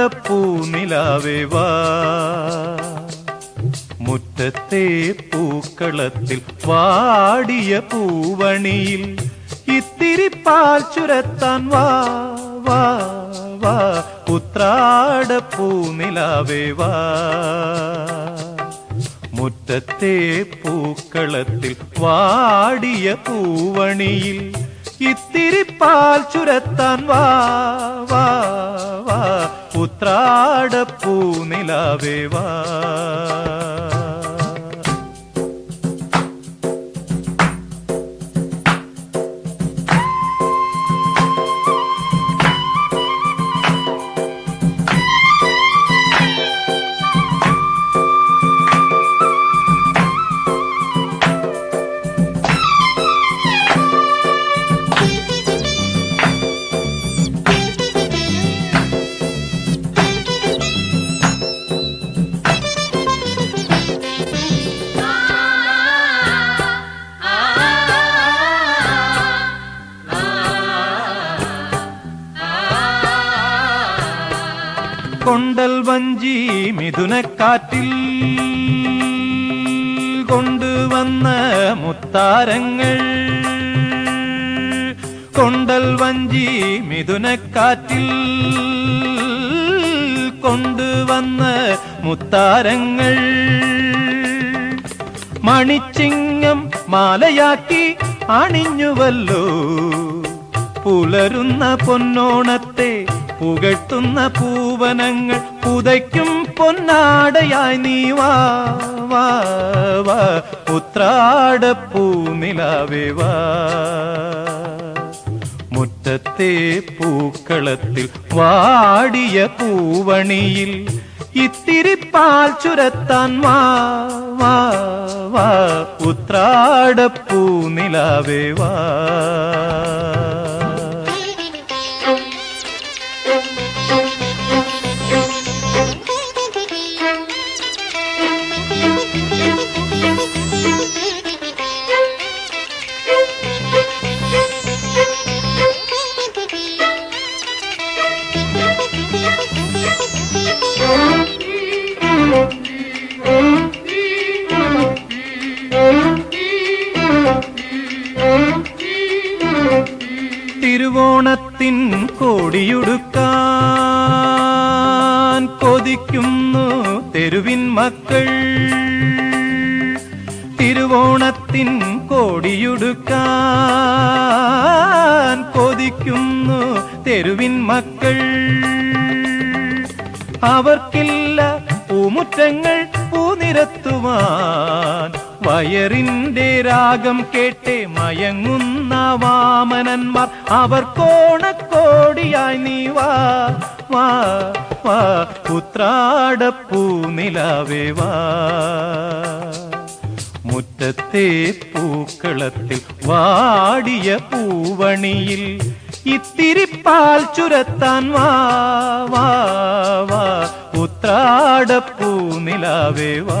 ഉത്രാടപ്പൂനിലാവേ വാ മുറ്റത്തെ പൂക്കളത്തിൽ വാടിയ പൂവണിയിൽ ഇത്തിരി പാൽ ചുരത്താൻ വാ വാ വാ ഉത്രാടപ്പൂനിലാവേ വാ മുറ്റത്തെ പൂക്കളത്തിൽ വാടിയ പൂവണിയിൽ ഇത്തിരി പാൽ ചുരത്താൻ വാ വാ വാ. ഉത്രാടപ്പൂനിലാവേ വാ. കൊണ്ടൽ വഞ്ചി മിഥുനക്കാറ്റിൽ കൊണ്ടുവന്ന മുത്താരങ്ങൾ. കൊണ്ടൽ വഞ്ചി മിഥുനക്കാറ്റിൽ കൊണ്ടുവന്ന മുത്താരങ്ങൾ. മണിച്ചിങ്ങം മാലയാക്കി അണിഞ്ഞുവല്ലോ. പുലരുന്ന പൊന്നോണത്തെ പുകഴ്ത്തുന്ന പൂവനങ്ങൾ പുതയ്ക്കും പൊന്നാടയായി നീ വാ വാ വാ. ഉത്രാടപ്പൂനിലാവേ വാ. മുറ്റത്തെ പൂക്കളത്തിൽ വാടിയ പൂവണിയിൽ ഇത്തിരി പാൽ ചുരത്താൻ വാ വാ വാ. ഉത്രാടപ്പൂനിലാവേ വാ. തിരുവോണത്തിൻ കോടിയുടുക്കാൻ കൊതിക്കുന്നു തെരുവിൻ മക്കൾ. തിരുവോണത്തിൻ കോടിയുടുക്കാൻ കൊതിക്കുന്നു തെരുവിൻ മക്കൾ. അവർക്കില്ല പൂമുറ്റങ്ങൾ പൂനിരത്തുവാൻ വയറിന്റെ രാഗം കേട്ടേ മയങ്ങുന്ന വാമനന്മാർ. അവർ കോണക്കോടിയായി നീ വാ വാ വാ ഉത്രാടപ്പൂനിലാവേ വാ. മുറ്റത്തെ പൂക്കളത്തിൽ വാടിയ പൂവണിയിൽ ഇത്തിരി പാൽ ചുരത്താൻ വാ വാ വാ ഉത്രാടപ്പൂനിലാവേ വാ.